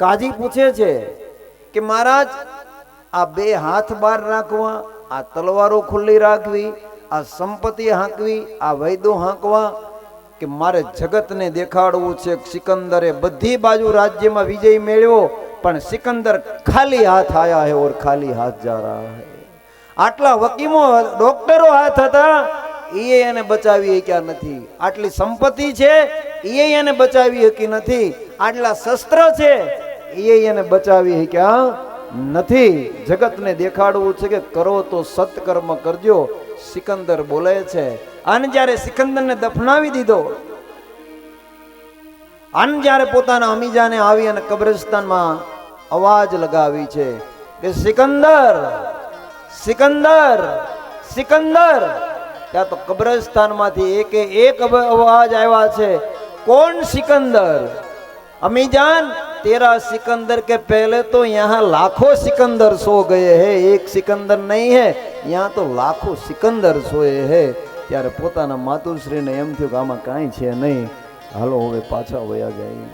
કાજી પૂછે છે કે મહારાજ, આ બે હાથ બહાર રાખવા, આ તલવારો ખુલ્લી રાખવી, આ સંપત્તિ હાંકવી, આ વૈદો હાંકવા, કે મારે જગતને દેખાડવું છે સિકંદરે બધી બાજુ રાજ્યમાં વિજય મેળવ્યો, પણ સિકંદર ખાલી હાથ આયા હે ઓર ખાલી હાથ જા રહા હે. આટલા વકીમો, ડોક્ટરો હાથ હતા એ એને બચાવી શક્યા નથી. આટલી સંપત્તિ છે એ એને બચાવી શકી નથી. આટલા શસ્ત્ર છે એ એને બચાવી શક્યા નથી. જગતને દેખાડવું છે કે કરો તો સત્કર્મ કરજો. સિકંદર બોલે છે અને જ્યારે સિકંદરને દફનાવી દીધો અને જ્યારે પોતાના અમીજાને આવી અને કબ્રસ્તાનમાં અવાજ લગાવી છે કે, સિકંદર સિકંદર સિકંદર. ત્યાં તો કબ્રસ્તાનમાંથી એકે એક અવાજ આવ્યા છે, કોણ સિકંદર? અમીજાન तेरा सिकंदर के पहले तो यहाँ लाखों सिकंदर सो गए हैं एक सिकंदर नहीं है यहाँ तो लाखों सिकंदर सोए हैं ત્યારે પોતાના માતુશ્રીને એમ થયું કે આમાં કાંઈ છે નહીં હાલો હવે પાછા વયા જાય